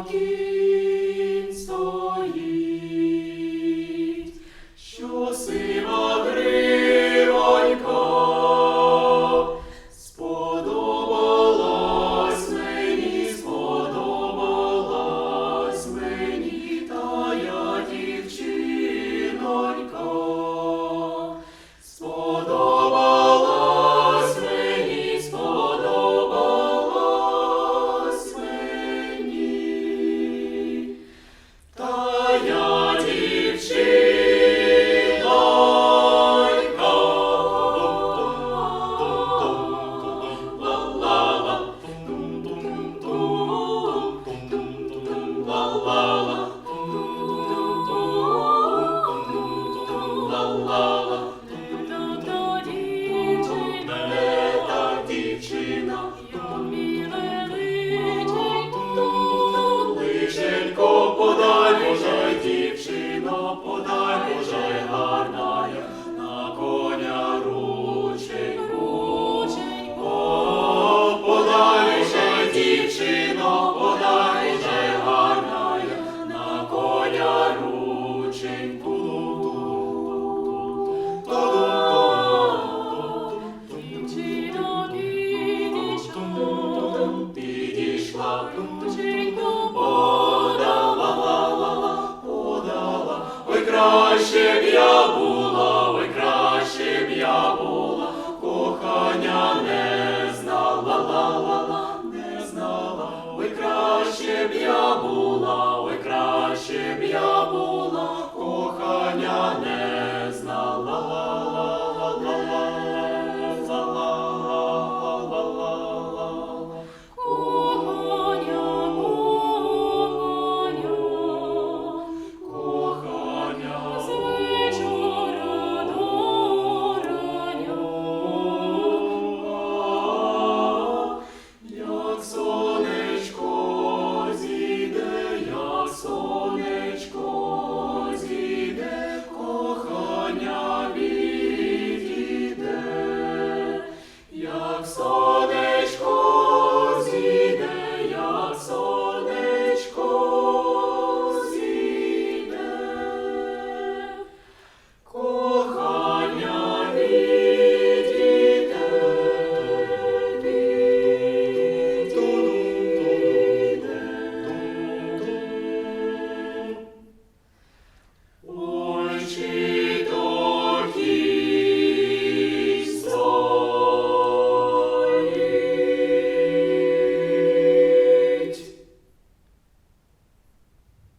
Rocky. подай Боже гарна, на коня рученьку. Подай уже дівчино, подай уже гарна, на коня рученьку. Підійшла. краще б я була, ой, краще б я була, кохання не знала, ла, ла, ла, не знала, ой, краще б я. була.